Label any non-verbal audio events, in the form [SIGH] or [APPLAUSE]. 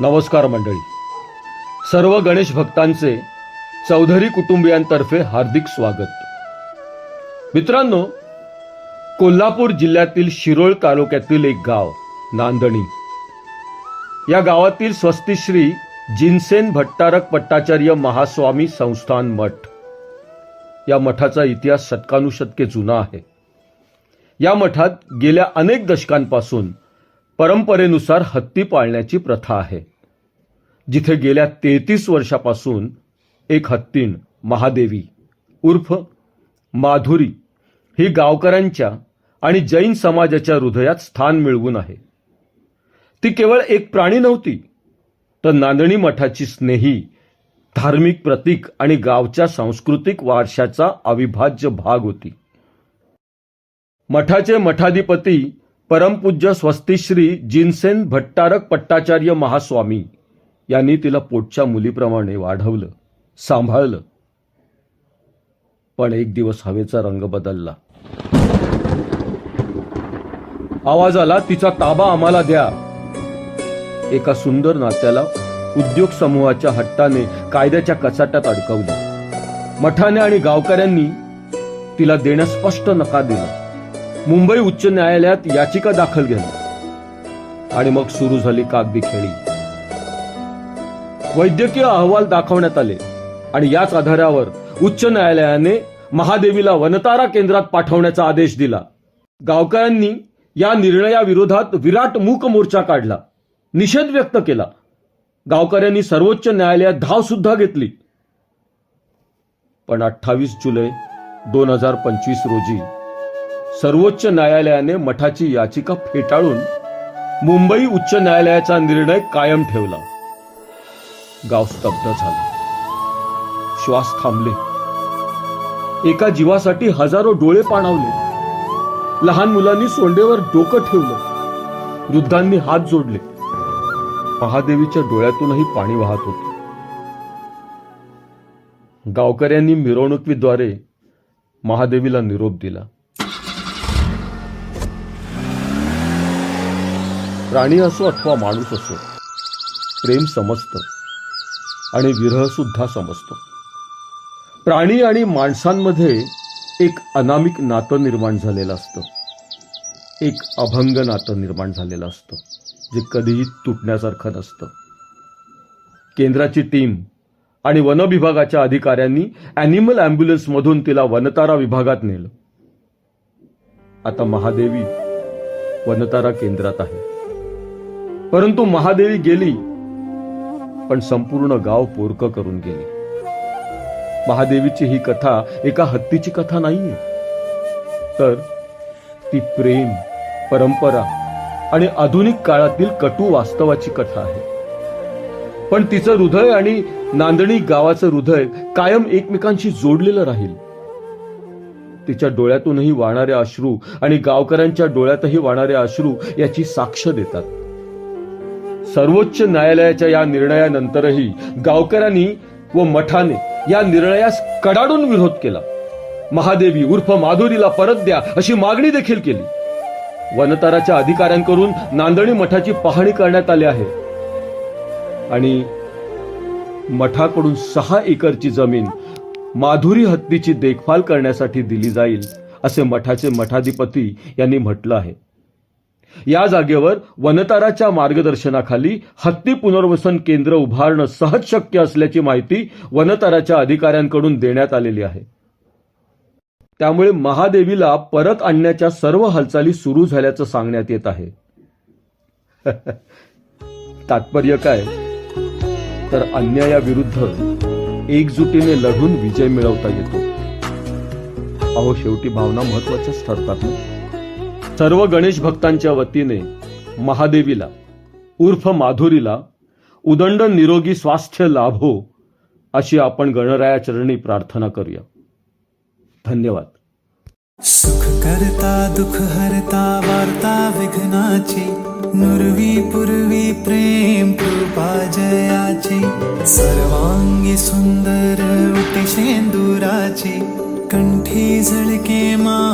नमस्कार मंडळी. सर्व गणेश भक्तांचे चौधरी कुटुंबियांतर्फे हार्दिक स्वागत. मित्रांनो कोल्हापूर जिल्ह्यातील शिरोळ तालुक्यातील एक गाव नांदणी. या गावातील स्वस्तिश्री जिनसेन भट्टारक पट्टाचार्य महास्वामी संस्थान मठ. या मठाचा इतिहास शतकानुशतके जुना आहे. या मठात गेल्या अनेक दशकांपासून परंपरेनुसार हत्ती पाळण्याची प्रथा आहे जिथे गेल्या तेहतीस वर्षापासून एक हत्तीण महादेवी उर्फ माधुरी ही गावकऱ्यांच्या आणि जैन समाजाच्या हृदयात स्थान मिळवून आहे. ती केवळ एक प्राणी नव्हती तर नांदणी मठाची स्नेही धार्मिक प्रतीक आणि गावच्या सांस्कृतिक वारशाचा अविभाज्य भाग होती. मठाचे मठाधिपती परमपूज्य स्वस्तिश्री जिनसेन भट्टारक पट्टाचार्य महास्वामी यांनी तिला पोटच्या मुलीप्रमाणे वाढवलं सांभाळलं. पण एक दिवस हवेचा रंग बदलला. आवाज आला तिचा ताबा आम्हाला द्या. एका सुंदर नात्याला उद्योग समूहाच्या हट्टाने कायद्याच्या कचाट्यात अडकवलं. मठाने आणि गावकऱ्यांनी तिला देण्यास स्पष्ट नकार दिला. मुंबई उच्च न्यायालयात याचिका दाखल झाली आणि मग सुरू झाली कागदी खेळी. वैद्यकीय अहवाल दाखवण्यात आले. आणि याच आधारावर उच्च न्यायालयाने महादेवीला वनतारा केंद्रात पाठवण्याचा आदेश दिला. गावकऱ्यांनी या निर्णयाविरोधात विराट मूक मोर्चा काढला. निषेध व्यक्त केला. गावकऱ्यांनी सर्वोच्च न्यायालयात धाव सुद्धा घेतली. पण अठ्ठावीस जुलै दोन हजार पंचवीस रोजी सर्वोच्च न्यायालयाने मठाची याचिका फेटाळून मुंबई उच्च न्यायालयाचा निर्णय कायम ठेवला. गाव स्तब्ध झालं. श्वास थांबले. एका जीवासाठी हजारो डोळे पाणावले. लहान मुलांनी सोंडेवर डोकं ठेवलं. वृद्धांनी हात जोडले. महादेवीच्या डोळ्यातूनही पाणी वाहत होते. गावकऱ्यांनी मिरवणुकीद्वारे महादेवीला निरोप दिला. प्राणी असो अथवा माणूस असो प्रेम समजतं आणि विरह सुद्धा समजतो. प्राणी आणि माणसांमध्ये एक अनामिक नातं निर्माण झालेलं असतं. एक अभंग नातं निर्माण झालेलं असतं जे कधीही तुटण्यासारखं नसतं. केंद्राची टीम आणि वन विभागाच्या अधिकाऱ्यांनी अॅनिमल अँब्युलन्समधून तिला वनतारा विभागात नेलं. आता महादेवी वनतारा केंद्रात आहे. परंतु महादेवी गेली पण संपूर्ण गाव पोरकं करून गेली. महादेवीची ही कथा एका हत्तीची कथा नाहीये. तर ती प्रेम परंपरा आणि आधुनिक काळातील कटू वास्तवाची कथा आहे. पण तिचं हृदय आणि नांदणी गावाचं हृदय कायम एकमेकांशी जोडलेलं राहील. तिच्या डोळ्यातूनही वाहणारे अश्रू आणि गावकऱ्यांच्या डोळ्यातही वाहणारे अश्रू याची साक्ष देतात. सर्वोच्च न्यायालयाच्या या निर्णयानंतरही गावकऱ्यांनी व मठाने या निर्णयास कडाडून विरोध केला. महादेवी उर्फ माधुरीला परत द्या अशी मागणी देखील केली. वनताराच्या अधिकाऱ्यांकडून नांदणी मठाची पाहणी करण्यात आली आहे. आणि मठाकडून सहा एकरची जमीन माधुरी हत्तीची देखभाल करण्यासाठी दिली जाईल असे मठाचे मठाधिपती यांनी म्हटलं आहे. या जागेवर वनताराच्या मार्गदर्शनाखाली हत्ती पुनर्वसन केंद्र उभारणं सहज शक्य असल्याची माहिती वनताराच्या अधिकाऱ्यांकडून देण्यात आलेली आहे. त्यामुळे महादेवीला परत आणण्याच्या सर्व हालचाली सुरू झाल्याचं सांगण्यात येत आहे. [LAUGHS] तात्पर्य काय? तर अन्यायाविरुद्ध एकजुटीने लढून विजय मिळवता येतो. अहो शेवटी भावना महत्वाच्याच ठरतात ना? सर्व गणेश भक्तांच्या वतीने महादेवीला उर्फ माधुरीला उदंड निरोगी स्वास्थ्य लाभो अशी आपण गणरायाचरणी प्रार्थना करूया. धन्यवाद. सुख करता दुख हरता वार्ता विघ्नाची नुरवी पूर्वी प्रेम कृपा जयाची सर्वांगी सुंदर उटी शेंदुराची कंठी झळके मा